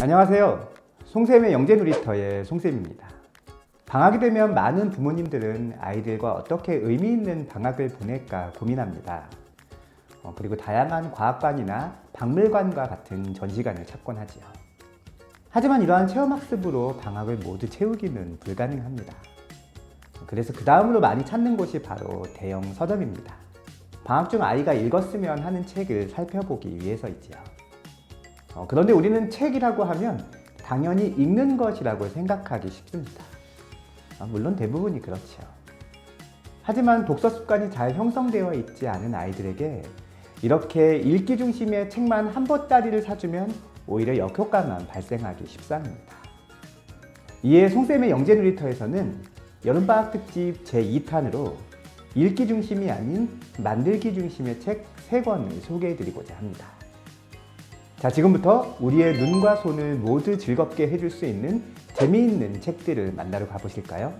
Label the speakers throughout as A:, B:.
A: 안녕하세요. 송쌤의 영재놀이터의 송쌤입니다. 방학이 되면 많은 부모님들은 아이들과 어떻게 의미 있는 방학을 보낼까 고민합니다. 어, 그리고 다양한 과학관이나 박물관과 같은 전시관을 찾곤 하지요. 하지만 이러한 체험학습으로 방학을 모두 채우기는 불가능합니다. 그래서 그 다음으로 많이 찾는 곳이 바로 대형 서점입니다. 방학 중 아이가 읽었으면 하는 책을 살펴보기 위해서이지요. 어, 그런데 우리는 책이라고 하면 당연히 읽는 것이라고 생각하기 쉽습니다. 아, 물론 대부분이 그렇죠. 하지만 독서 습관이 잘 형성되어 있지 않은 아이들에게 이렇게 읽기 중심의 책만 한 보따리를 사주면 오히려 역효과만 발생하기 십상입니다. 이에 송쌤의 영재놀이터에서는 여름방학 특집 제2탄으로 읽기 중심이 아닌 만들기 중심의 책 3권을 소개해드리고자 합니다. 자, 지금부터 우리의 눈과 손을 모두 즐겁게 해줄 수 있는 재미있는 책들을 만나러 가보실까요?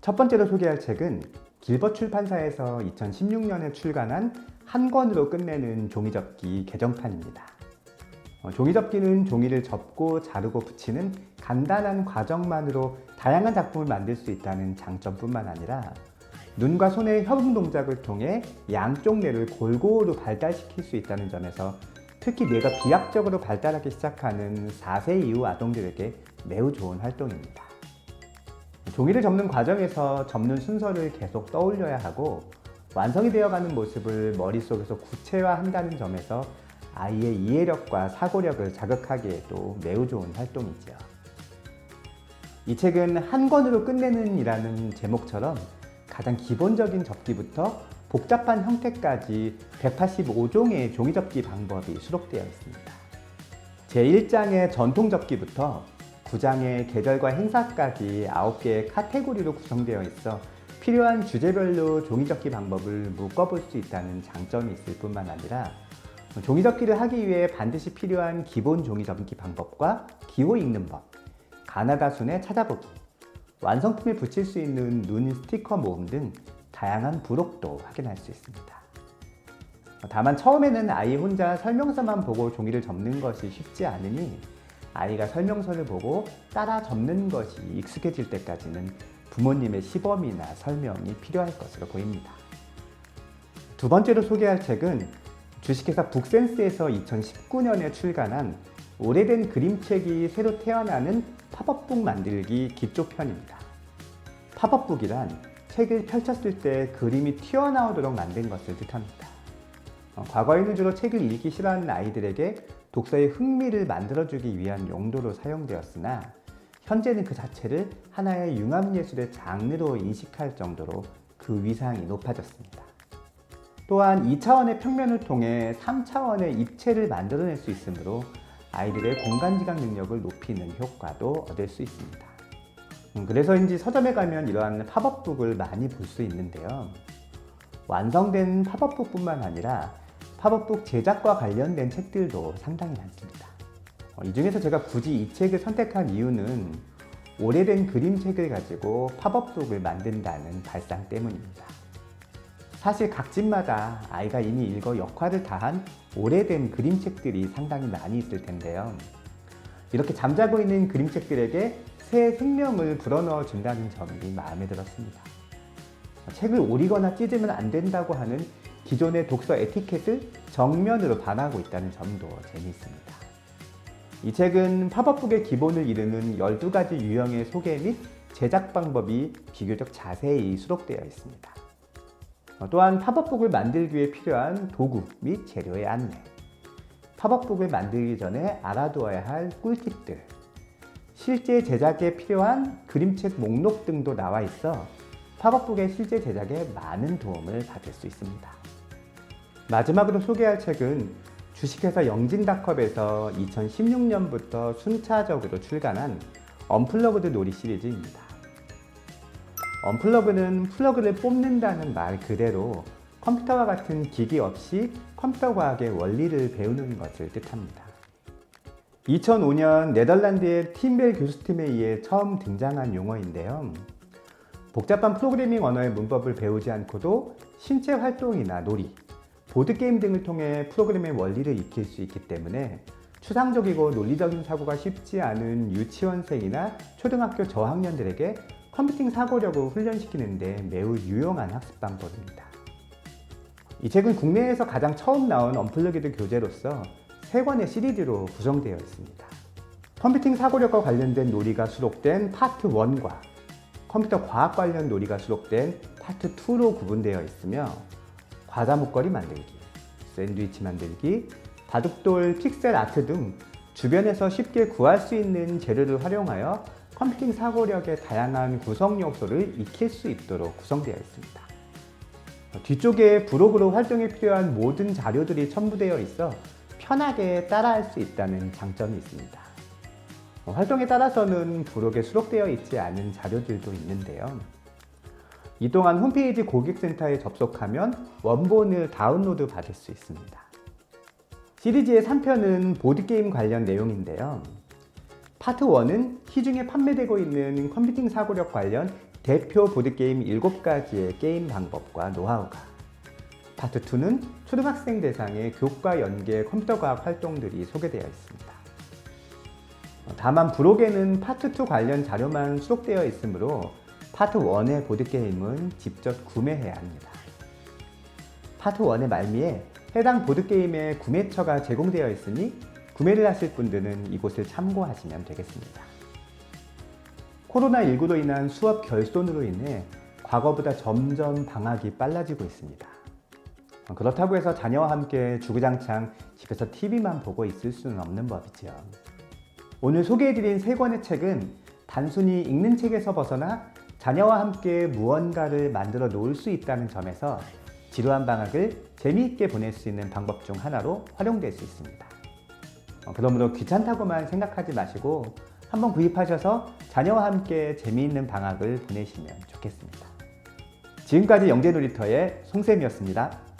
A: 첫 번째로 소개할 책은 길벗 출판사에서 2016년에 출간한 한 권으로 끝내는 종이접기 개정판입니다. 어, 종이접기는 종이를 접고 자르고 붙이는 간단한 과정만으로 다양한 작품을 만들 수 있다는 장점뿐만 아니라 눈과 손의 협응 동작을 통해 양쪽 뇌를 골고루 발달시킬 수 있다는 점에서 특히 뇌가 비약적으로 발달하기 시작하는 4세 이후 아동들에게 매우 좋은 활동입니다. 종이를 접는 과정에서 접는 순서를 계속 떠올려야 하고 완성이 되어가는 모습을 머릿속에서 구체화한다는 점에서 아이의 이해력과 사고력을 자극하기에도 매우 좋은 활동이죠. 이 책은 한 권으로 끝내는 이라는 제목처럼 가장 기본적인 접기부터 복잡한 형태까지 185종의 종이 접기 방법이 수록되어 있습니다. 제1장의 전통 접기부터 9장의 계절과 행사까지 9개의 카테고리로 구성되어 있어 필요한 주제별로 종이 접기 방법을 묶어볼 수 있다는 장점이 있을 뿐만 아니라 종이 접기를 하기 위해 반드시 필요한 기본 종이 접기 방법과 기호 읽는 법, 가나다 순에 찾아보기, 완성품에 붙일 수 있는 눈 스티커 모음 등 다양한 부록도 확인할 수 있습니다. 다만 처음에는 아이 혼자 설명서만 보고 종이를 접는 것이 쉽지 않으니 아이가 설명서를 보고 따라 접는 것이 익숙해질 때까지는 부모님의 시범이나 설명이 필요할 것으로 보입니다. 두 번째로 소개할 책은 주식회사 북센스에서 2019년에 출간한 오래된 그림책이 새로 태어나는 팝업북 만들기 기초 편입니다. 팝업북이란 책을 펼쳤을 때 그림이 튀어나오도록 만든 것을 뜻합니다. 어, 과거에는 주로 책을 읽기 싫어하는 아이들에게 독서의 흥미를 만들어주기 위한 용도로 사용되었으나 현재는 그 자체를 하나의 융합예술의 장르로 인식할 정도로 그 위상이 높아졌습니다. 또한 2차원의 평면을 통해 3차원의 입체를 만들어낼 수 있으므로 아이들의 공간 지각 능력을 높이는 효과도 얻을 수 있습니다. 음, 그래서인지 서점에 가면 이러한 팝업북을 많이 볼 수 있는데요. 완성된 팝업북뿐만 아니라 팝업북 제작과 관련된 책들도 상당히 많습니다. 어, 이 중에서 제가 굳이 이 책을 선택한 이유는 오래된 그림책을 가지고 팝업북을 만든다는 발상 때문입니다. 사실 각 집마다 아이가 이미 읽어 역할을 다한 오래된 그림책들이 상당히 많이 있을 텐데요. 이렇게 잠자고 있는 그림책들에게 새 생명을 불어넣어 준다는 점이 마음에 들었습니다. 책을 오리거나 찢으면 안 된다고 하는 기존의 독서 에티켓을 정면으로 반하고 있다는 점도 재미있습니다. 이 책은 팝업북의 기본을 이루는 12가지 유형의 소개 및 제작 방법이 비교적 자세히 수록되어 있습니다. 어, 또한 팝업북을 만들기 위해 필요한 도구 및 재료의 안내, 팝업북을 만들기 전에 알아두어야 할 꿀팁들, 실제 제작에 필요한 그림책 목록 등도 나와 있어 팝업북의 실제 제작에 많은 도움을 받을 수 있습니다. 마지막으로 소개할 책은 주식회사 영진닷컴에서 2016년부터 순차적으로 출간한 언플러그드 놀이 시리즈입니다. 언플러그는 플러그를 뽑는다는 말 그대로 컴퓨터와 같은 기기 없이 컴퓨터 과학의 원리를 배우는 것을 뜻합니다. 2005년 네덜란드의 팀벨 교수팀에 의해 처음 등장한 용어인데요. 복잡한 프로그래밍 언어의 문법을 배우지 않고도 신체 활동이나 놀이, 보드게임 등을 통해 프로그램의 원리를 익힐 수 있기 때문에 추상적이고 논리적인 사고가 쉽지 않은 유치원생이나 초등학교 저학년들에게 컴퓨팅 사고력을 훈련시키는데 매우 유용한 학습 방법입니다. 이 책은 국내에서 가장 처음 나온 언플러기드 교재로서 세 권의 시리즈로 구성되어 있습니다. 컴퓨팅 사고력과 관련된 놀이가 수록된 파트 1과 컴퓨터 과학 관련 놀이가 수록된 파트 2로 구분되어 있으며 과자 목걸이 만들기, 샌드위치 만들기, 바둑돌, 픽셀 아트 등 주변에서 쉽게 구할 수 있는 재료를 활용하여 컴퓨팅 사고력의 다양한 구성 요소를 익힐 수 있도록 구성되어 있습니다. 뒤쪽에 브로그로 활동에 필요한 모든 자료들이 첨부되어 있어 편하게 따라할 수 있다는 장점이 있습니다. 어, 활동에 따라서는 부록에 수록되어 있지 않은 자료들도 있는데요. 이 동안 홈페이지 고객센터에 접속하면 원본을 다운로드 받을 수 있습니다. 시리즈의 3편은 보드게임 관련 내용인데요. 파트 1은 시중에 판매되고 있는 컴퓨팅 사고력 관련 대표 보드게임 7가지의 게임 방법과 노하우가 파트 2는 초등학생 대상의 교과 연계 컴퓨터 과학 활동들이 소개되어 있습니다. 다만 브록에는 파트 2 관련 자료만 수록되어 있으므로 파트 1의 보드게임은 직접 구매해야 합니다. 파트 1의 말미에 해당 보드게임의 구매처가 제공되어 있으니 구매를 하실 분들은 이곳을 참고하시면 되겠습니다. 코로나19로 인한 수업 결손으로 인해 과거보다 점점 방학이 빨라지고 있습니다. 그렇다고 해서 자녀와 함께 주구장창 집에서 TV만 보고 있을 수는 없는 법이지요. 오늘 소개해드린 세 권의 책은 단순히 읽는 책에서 벗어나 자녀와 함께 무언가를 만들어 놓을 수 있다는 점에서 지루한 방학을 재미있게 보낼 수 있는 방법 중 하나로 활용될 수 있습니다. 어, 그러므로 귀찮다고만 생각하지 마시고 한번 구입하셔서 자녀와 함께 재미있는 방학을 보내시면 좋겠습니다. 지금까지 영재놀이터의 송쌤이었습니다.